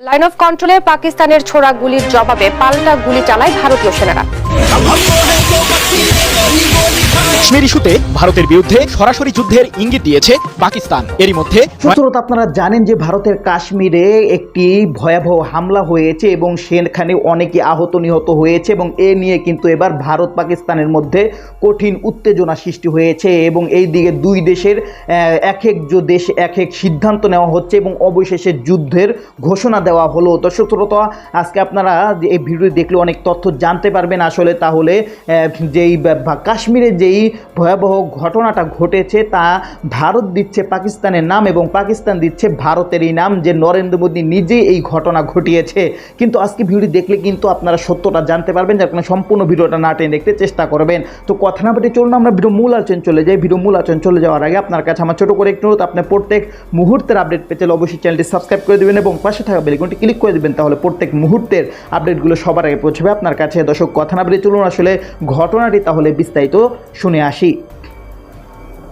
Line of কন্ট্রোলে পাকিস্তানের ছোড়া গুলির জবাবে পাল্টা গুলি চালায় ভারতীয় সেনারা। কাশ্মীর ইস্যুতে ভারতের বিরুদ্ধে সরাসরি যুদ্ধের ইঙ্গিত দিয়েছে পাকিস্তান। এরই মধ্যে সুতরাং আপনারা জানেন যে ভারতের কাশ্মীরে একটি ভয়াবহ হামলা হয়েছে এবং সেখানে অনেকে আহত নিহত হয়েছে এবং এ নিয়ে কিন্তু এবার ভারত পাকিস্তানের মধ্যে কঠিন উত্তেজনা সৃষ্টি হয়েছে এবং এই দিকে দুই দেশের এক এক যে দেশ এক এক সিদ্ধান্ত নেওয়া হচ্ছে এবং অবশেষে যুদ্ধের ঘোষণা দেওয়া হলো। দর্শক শ্রোতা, আজকে আপনারা এই ভিডিও দেখলে অনেক তথ্য জানতে পারবেন। আসলে তাহলে যেই কাশ্মীরে যেই ভয়াবহ ঘটনাটা ঘটেছে তা ভারত দিচ্ছে পাকিস্তানের নাম এবং পাকিস্তান দিচ্ছে ভারতের এই নাম যে নরেন্দ্র মোদী নিজেই এই ঘটনা ঘটিয়েছে। কিন্তু আজকে ভিডিও দেখলে কিন্তু আপনারা সত্যটা জানতে পারবেন যার কারণে সম্পূর্ণ ভিডিওটা না টেনে দেখতে চেষ্টা করবেন। তো কথা না বলে চলুন, আমরা ভিডিও মূল আলোচনা চলে যাই। ভিডিও মূল আলোচনা চলে যাওয়ার আগে আপনার কাছে আমার ছোট করে একটু অনুরোধ, আপনি প্রত্যেক মুহূর্তের আপডেট পেতে হলে অবশ্যই চ্যানেলটি সাবস্ক্রাইব করে দেবেন এবং পাশে থাকা বেলকনটি ক্লিক করে দেবেন, তাহলে প্রত্যেক মুহূর্তের আপডেটগুলো সবার আগে পৌঁছবে আপনার কাছে। দর্শক, কথা না বলে চলুন আসলে ঘটনাটি তাহলে বিস্তারিত শুনে আসি।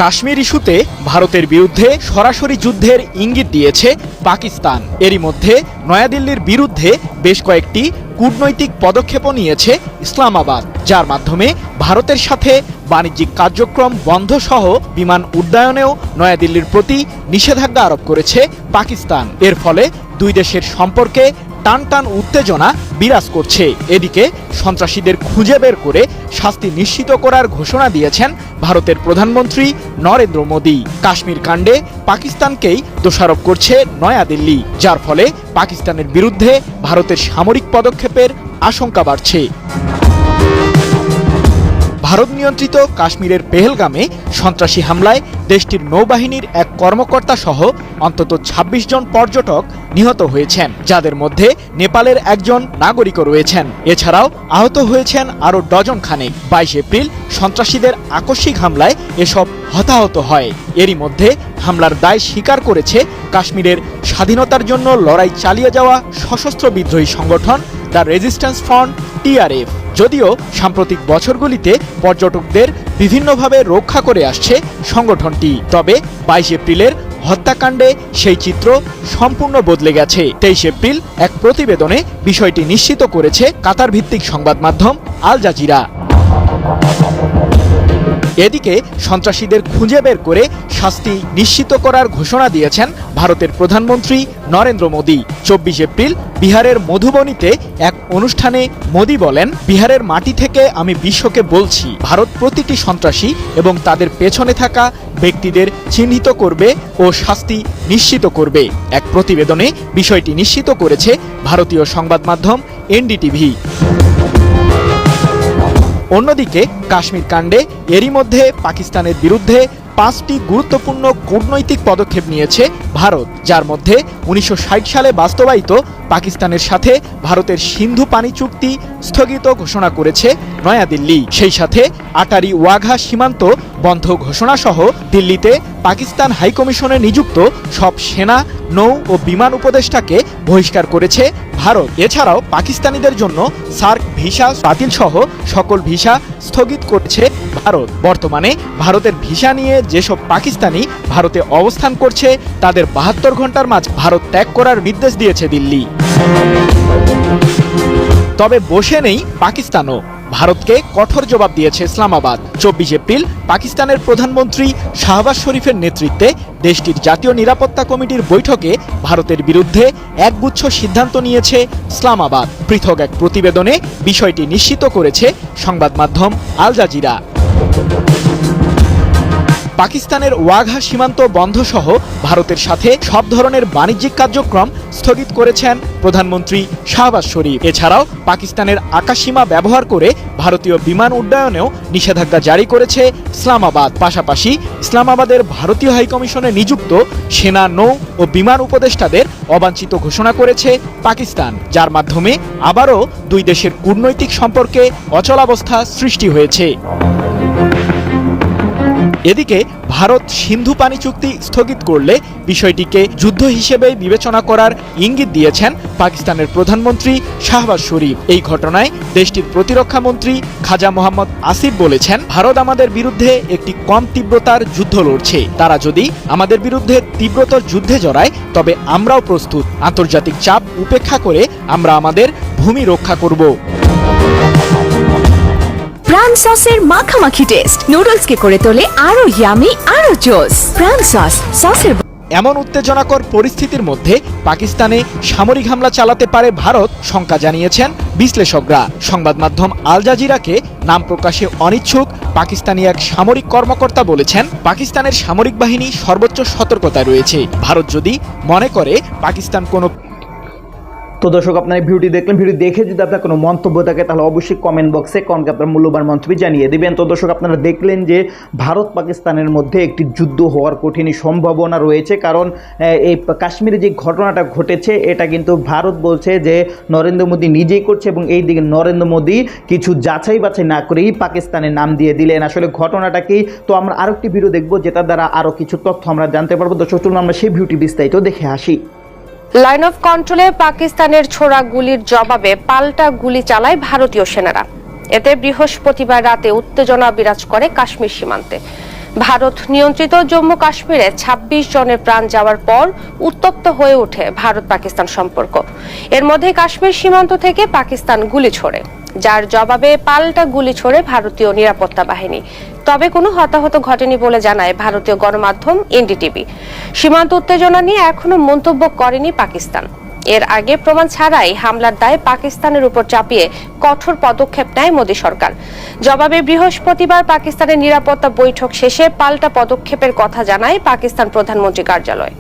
কাশ্মীর ইস্যুতে ভারতের বিরুদ্ধে সরাসরি যুদ্ধের ইঙ্গিত দিয়েছে পাকিস্তান। এরই মধ্যে নয়াদিল্লির বিরুদ্ধে বেশ কয়েকটি কূটনৈতিক পদক্ষেপও নিয়েছে ইসলামাবাদ, যার মাধ্যমে ভারতের সাথে বাণিজ্যিক কার্যক্রম বন্ধ সহ বিমান উড্ডয়নেও নয়াদিল্লির প্রতি নিষেধাজ্ঞা আরোপ করেছে পাকিস্তান। এর ফলে দুই দেশের সম্পর্কে টান টান উত্তেজনা বিরাজ করছে। এদিকে সন্ত্রাসীদের খুঁজে বের করে শাস্তি নিশ্চিত করার ঘোষণা দিয়েছেন ভারতের প্রধানমন্ত্রী নরেন্দ্র মোদী। কাশ্মীর কাণ্ডে পাকিস্তানকেই দোষারোপ করছে নয়াদিল্লি, যার ফলে পাকিস্তানের বিরুদ্ধে ভারতের সামরিক পদক্ষেপের আশঙ্কা বাড়ছে। ভারত নিয়ন্ত্রিত কাশ্মীরের পেহেলগামে সন্ত্রাসী হামলায় দেশটির নৌবাহিনীর এক কর্মকর্তা সহ অন্তত ২৬ জন পর্যটক নিহত হয়েছেন, যাদের মধ্যে নেপালের একজন নাগরিকও রয়েছেন। এছাড়াও আহত হয়েছেন আরও ডজন খানেক বাইশ এপ্রিল সন্ত্রাসীদের আকস্মিক হামলায় এসব হতাহত হয়। এরই মধ্যে হামলার দায় স্বীকার করেছে কাশ্মীরের স্বাধীনতার জন্য লড়াই চালিয়ে যাওয়া সশস্ত্র বিদ্রোহী সংগঠন দ্য রেজিস্ট্যান্স ফ্রন্ট, টিআরএফ। যদিও সাম্প্রতিক বছরগুলিতে পর্যটকদের বিভিন্নভাবে রক্ষা করে আসছে সংগঠনটি, তবে বাইশ এপ্রিলের হত্যাকাণ্ডে সেই চিত্র সম্পূর্ণ বদলে গেছে। তেইশ এপ্রিল এক প্রতিবেদনে বিষয়টি নিশ্চিত করেছে কাতার ভিত্তিক সংবাদ মাধ্যম আল জাজিরা। এদিকে সন্ত্রাসীদের খুঁজে বের করে শাস্তি নিশ্চিত করার ঘোষণা দিয়েছেন ভারতের প্রধানমন্ত্রী নরেন্দ্র মোদী। চব্বিশ এপ্রিল বিহারের মধুবনীতে এক অনুষ্ঠানে মোদী বলেন, বিহারের মাটি থেকে আমি বিশ্বকে বলছি, ভারত প্রতিটি সন্ত্রাসী এবং তাদের পেছনে থাকা ব্যক্তিদের চিহ্নিত করবে ও শাস্তি নিশ্চিত করবে। এক প্রতিবেদনে বিষয়টি নিশ্চিত করেছে ভারতীয় সংবাদ মাধ্যম এনডিটিভি। অন্যদিকে কাশ্মীর কাণ্ডে এরই মধ্যে পাকিস্তানের বিরুদ্ধে পাঁচটি গুরুত্বপূর্ণ কূটনৈতিক পদক্ষেপ নিয়েছে ভারত, যার মধ্যে উনিশশো ষাট সালে বাস্তবায়িত পাকিস্তানের সাথে ভারতের সিন্ধু পানি চুক্তি স্থগিত ঘোষণা করেছে। নয়াদিল্লি সেই সাথে আটারি ওয়াঘা সীমান্ত বন্ধ ঘোষণা সহ দিল্লিতে পাকিস্তান হাইকমিশনে নিযুক্ত সব সেনা, নৌ ও বিমান উপদেষ্টাকে বহিষ্কার করেছে ভারত। এছাড়াও পাকিস্তানিদের জন্য সার্ক ভিসা বাতিল সহ সকল ভিসা স্থগিত করছে ভারত। বর্তমানে ভারতের ভিসা নিয়ে যেসব পাকিস্তানি ভারতে অবস্থান করছে, তাদের বাহাত্তর ঘণ্টার মাঝ ভারত ত্যাগ করার নির্দেশ দিয়েছে দিল্লি। তবে বসে নেই পাকিস্তানও। ভারতকে কঠোর জবাব দিয়েছে ইসলামাবাদ। চব্বিশ এপ্রিল পাকিস্তানের প্রধানমন্ত্রী শাহবাজ শরীফের নেতৃত্বে দেশটির জাতীয় নিরাপত্তা কমিটির বৈঠকে ভারতের বিরুদ্ধে একগুচ্ছ সিদ্ধান্ত নিয়েছে ইসলামাবাদ। পৃথক এক প্রতিবেদনে বিষয়টি নিশ্চিত করেছে সংবাদ মাধ্যম আল জাজিরা। পাকিস্তানের ওয়াঘা সীমান্ত বন্ধ সহ ভারতের সাথে সব ধরনের বাণিজ্যিক কার্যক্রম স্থগিত করেছেন প্রধানমন্ত্রী শাহবাজ শরীফ। এছাড়াও পাকিস্তানের আকাশসীমা ব্যবহার করে ভারতীয় বিমান উড্ডয়নেও নিষেধাজ্ঞা জারি করেছে ইসলামাবাদ। পাশাপাশি ইসলামাবাদের ভারতীয় হাইকমিশনে নিযুক্ত সেনা নৌ ও বিমান উপদেষ্টাদের অবাঞ্ছিত ঘোষণা করেছে পাকিস্তান, যার মাধ্যমে আবারও দুই দেশের কূটনৈতিক সম্পর্কে অচলাবস্থা সৃষ্টি হয়েছে। এদিকে ভারত সিন্ধু পানি চুক্তি স্থগিত করলে বিষয়টিকে যুদ্ধ হিসেবে বিবেচনা করার ইঙ্গিত দিয়েছেন পাকিস্তানের প্রধানমন্ত্রী শাহবাজ শরীফ। এই ঘটনায় দেশটির প্রতিরক্ষা মন্ত্রী খাজা মোহাম্মদ আসিফ বলেছেন, ভারত আমাদের বিরুদ্ধে একটি কম তীব্রতার যুদ্ধ লড়ছে। তারা যদি আমাদের বিরুদ্ধে তীব্রতর যুদ্ধে জড়ায়, তবে আমরাও প্রস্তুত। আন্তর্জাতিক চাপ উপেক্ষা করে আমরা আমাদের ভূমি রক্ষা করব। সসের মাখামাখি টেস্ট নুডলসকে করে তোলে আরও ইয়ামি আরও জোস প্রাণ সস সসের এমন উত্তেজনাকর পরিস্থিতির মধ্যে পাকিস্তানে সামরিক হামলা চালাতে পারে ভারত, শঙ্কা জানিয়েছেন বিশ্লেষকরা। সংবাদ মাধ্যম আল জাজিরাকে নাম প্রকাশে অনিচ্ছুক পাকিস্তানি এক সামরিক কর্মকর্তা বলেছেন, পাকিস্তানের সামরিক বাহিনী সর্বোচ্চ সতর্কতায় রয়েছে। ভারত যদি মনে করে পাকিস্তান কোনো তো দর্শক, আপনার ভিডিওটি দেখলেন। ভিডিও দেখে যদি আপনার কোনো মন্তব্য থাকে, তাহলে অবশ্যই কমেন্ট বক্সে কমকে আপনার মূল্যবান মন্তব্য জানিয়ে দেবেন। তো দর্শক, আপনারা দেখলেন যে ভারত পাকিস্তানের মধ্যে একটি যুদ্ধ হওয়ার কঠিনই সম্ভাবনা রয়েছে। কারণ এই কাশ্মীরে যে ঘটনাটা ঘটেছে, এটা কিন্তু ভারত বলছে যে নরেন্দ্র মোদী নিজেই করছে এবং এই দিকে নরেন্দ্র মোদী কিছু যাচাই বাছাই না করেই পাকিস্তানের নাম দিয়ে দিলেন। আসলে ঘটনাটা কি? তো আমরা আরেকটি ভিডিও দেখব যেটা দ্বারা আরও কিছু তথ্য আমরা জানতে পারব। দর্শক, চলুন আমরা সেই ভিডিওটি বিস্তারিত দেখে আসি। লাইন অফ কন্ট্রোলে পাকিস্তানের ছোড়া গুলির জবাবে পাল্টা গুলি চালায় ভারতীয় সেনারা। এতে বৃহস্পতিবার রাতে উত্তেজনা বিরাজ করে কাশ্মীর সীমান্তে। ভারত নিয়ন্ত্রিত জম্মু কাশ্মীরে ২৬ জনের প্রাণ যাওয়ার পর উত্তপ্ত হয়ে ওঠে ভারত পাকিস্তান সম্পর্ক। এর মধ্যে কাশ্মীর সীমান্ত থেকে পাকিস্তান গুলি ছোড়ে। যার জবাবে পাল্টা গুলি ছোড়ে ভারতীয় নিরাপত্তা বাহিনী। তবে কোনো হতাহত ঘটেনি বলে জানায় ভারতীয় গণমাধ্যম এনডিটিভি। সীমান্ত উত্তেজনা নিয়ে এখনও মন্তব্য করেনি পাকিস্তান। এর আগে প্রমাণ ছাড়াই হামলার দায় পাকিস্তানের উপর চাপিয়ে কঠোর পদক্ষেপ নেয় মোদী সরকার। জবাবে বৃহস্পতিবার পাকিস্তানের নিরাপত্তা বৈঠক শেষে পাল্টা পদক্ষেপের কথা জানায় পাকিস্তান প্রধানমন্ত্রী কার্যালয়।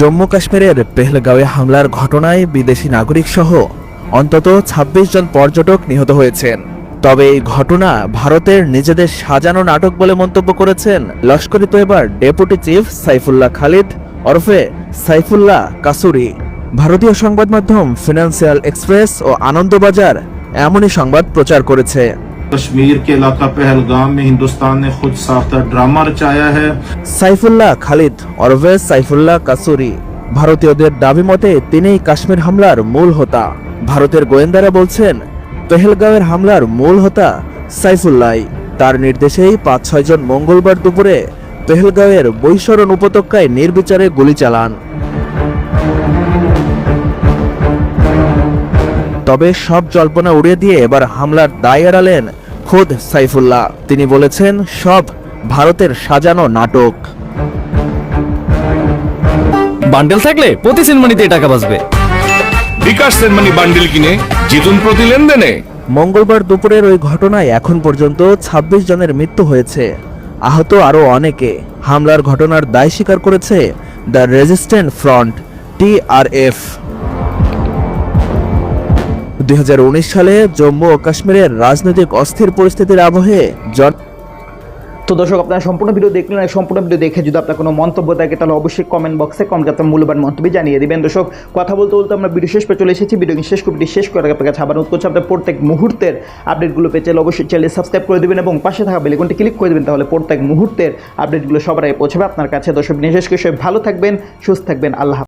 জম্মু কাশ্মীরের পেহলগাঁওয়ে হামলার ঘটনায় বিদেশি নাগরিক সহ অন্তত ২৬ জন পর্যটক নিহত হয়েছেন। তবে এই ঘটনা ভারতের নিজেদের সাজানো নাটক বলে মন্তব্য করেছেন লস্করি তৈবার ডেপুটি চিফ সাইফুল্লাহ খালিদ, ওরফে সাইফুল্লাহ কাসুরি। ভারতীয় সংবাদ মাধ্যম ফিনান্সিয়াল এক্সপ্রেস ও আনন্দবাজার এমনই সংবাদ প্রচার করেছে। कश्मीर के इलाका पहलगाम में हिंदुस्तान ने खुद साख्ता ड्रामा रचाया है সাইফুল্লাহ খালিদ অরভে সাইফুল্লাহ কাসুরি ভারতীয়দের দাবি মতে তিনিই কাশ্মীর হামলার মূল হোতা ভারতের গোয়েন্দারা বলছেন পেহেলগাঁওয়ের হামলার মূল হোতা সাইফুল্লাহ তার নির্দেশেই পাঁচ ছয় জন মঙ্গলবার দুপুরে পেহেলগাঁওয়ের বৈশরণ উপত্যকায় নির্বিচারে গুলি চালান তবে সব জল্পনা উড়িয়ে দিয়ে এবার হামলার দায় এড়ালেন খোদ সাইফুল্লাহ। তিনি বলেছেন সব ভারতের সাজানো নাটক। বান্ডেল থাকলে প্রতি সিনেমানিতে টাকা বাঁচবে। বিকাশ সেনমানি বান্ডিল কিনে জিতুন প্রতি লেনদেনে। মঙ্গলবার দুপুরের ওই ঘটনায় এখন পর্যন্ত ২৬ জনের মৃত্যু হয়েছে। আহত আরও অনেকে। হামলার ঘটনার দায় স্বীকার করেছে দ্য রেজিস্ট্যান্ট ফ্রন্ট টিআরএফ দুই হাজার উনিশ সালে জম্মু ও কাশ্মীরের রাজনৈতিক অস্থির পরিস্থিতির আবহে জন তো দর্শক, আপনারা সম্পূর্ণ ভিডিও দেখলেন আর সম্পূর্ণ ভিডিও দেখে যদি আপনার কোনো মন্তব্য থাকে, তাহলে অবশ্যই কমেন্ট বক্সে কমেন্ট আপনার মূল্যবান মন্তব্য জানিয়ে দিবেন। দর্শক, কথা বলতে বলতে আমরা ভিডিও শেষ পে চলে এসেছি। ভিডিও শেষ করে ভিডিও শেষ করে আপনার কাছে আবার অনুরোধ করছি আপনার প্রত্যেক মুহূর্তের আপডেটগুলো পেয়ে চাইলে অবশ্যই চ্যানেল সাবস্ক্রাইব করে দেবেন এবং পাশে থাকা বেলিকনটি ক্লিক করে দেবেন, তাহলে প্রত্যেক মুহূর্তের আপডেটগুলো সবার আগে পৌঁছাবে আপনার কাছে। দর্শক বিশেষ করে সবাই ভালো থাকবেন, সুস্থ থাকবেন। আল্লাহ।